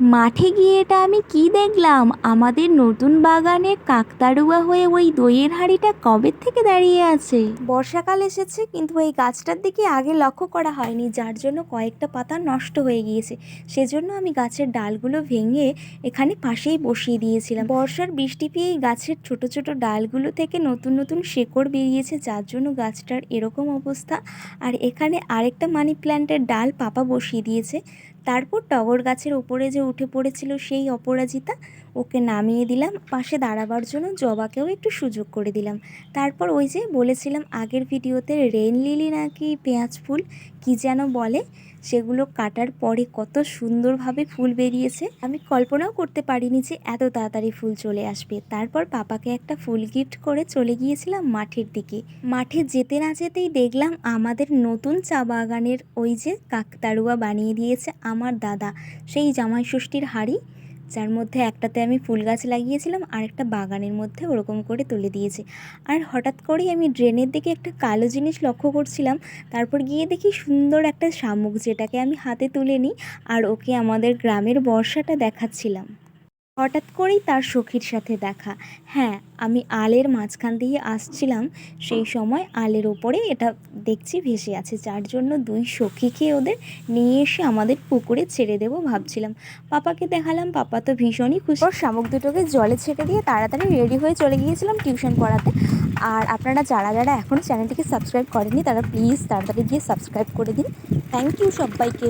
মাঠে গিয়ে এটা আমি কি দেখলাম? আমাদের নতুন বাগানে কাকতাড়ুয়া হয়ে ওই দইয়ের হাঁড়িটা কবে থেকে দাঁড়িয়ে আছে? বর্ষাকাল এসেছে, কিন্তু এই গাছটার দিকে আগে লক্ষ্য করা হয়নি। যার জন্য কয়েকটা পাতা নষ্ট হয়ে গিয়েছে। সেজন্য আমি গাছের ডালগুলো ভেঙে এখানে পাশেই বসিয়ে দিয়েছিলাম। বর্ষার বৃষ্টি পেয়ে গাছের ছোট ছোট ডালগুলো থেকে নতুন নতুন শেকড় বেরিয়েছে। যার জন্য গাছটার এরকম অবস্থা। আর এখানে আরেকটা মানি প্ল্যান্টের ডাল পাপা বসিয়ে দিয়েছে। তারপর টগর গাছের ওপরে যে উঠে পড়েছিল সেই অপরাজিতা ওকে নামিয়ে দিলাম, পাশে দাঁড়াবার জন্য জবাকেও একটু সুযোগ করে দিলাম। তারপর ওই যে বলেছিলাম আগের ভিডিওতে রেন লিলি নাকি পেঁয়াজ ফুল, কি যেন বলে, সেগুলো কাটার পরে কত সুন্দরভাবে ফুল বেরিয়েছে। আমি কল্পনাও করতে পারিনি যে এত তাড়াতাড়ি ফুল চলে আসবে। তারপর পাপাকে একটা ফুল গিফট করে চলে গিয়েছিলাম মাঠের দিকে। মাঠে যেতে না যেতেই দেখলাম আমাদের নতুন চা বাগানের ওই যে কাকতাড়ুয়া বানিয়ে দিয়েছে আমার দাদা। সেই জামাই ষষ্ঠীর হাড়ি, যার মধ্যে একটাতে আমি ফুল গাছ লাগিয়েছিলাম, আর একটা বাগানের মধ্যে ওরকম করে তুলে দিয়েছে। আর হঠাৎ করেই আমি ড্রেনের দিকে একটা কালো জিনিস লক্ষ্য করছিলাম। তারপর গিয়ে দেখি সুন্দর একটা শামুক, যেটাকে আমি হাতে তুলে নিই, আর ওকে আমাদের গ্রামের বর্ষাটা দেখাচ্ছিলাম। হঠাৎ করেই তার সখীর সাথে দেখা। হ্যাঁ আমি আলের মাঝখান দিয়ে আসছিলাম। সেই সময় আলের ওপরে এটা দেখছি ভেসে আছে। যার জন্য দুই সখীকে ওদের নিয়ে এসে আমাদের পুকুরে ছেড়ে দেবো ভাবছিলাম। পাপাকে দেখালাম, পাপা তো ভীষণই খুশি। ওর শামুক দুটোকে জলে ছেড়ে দিয়ে তাড়াতাড়ি রেডি হয়ে চলে গিয়েছিলাম টিউশন পড়াতে। আর আপনারা যারা যারা এখনও চ্যানেলটিকে সাবস্ক্রাইব করেনি তারা প্লিজ তাড়াতাড়ি গিয়ে সাবস্ক্রাইব করে দিন। থ্যাংক ইউ সবাইকে।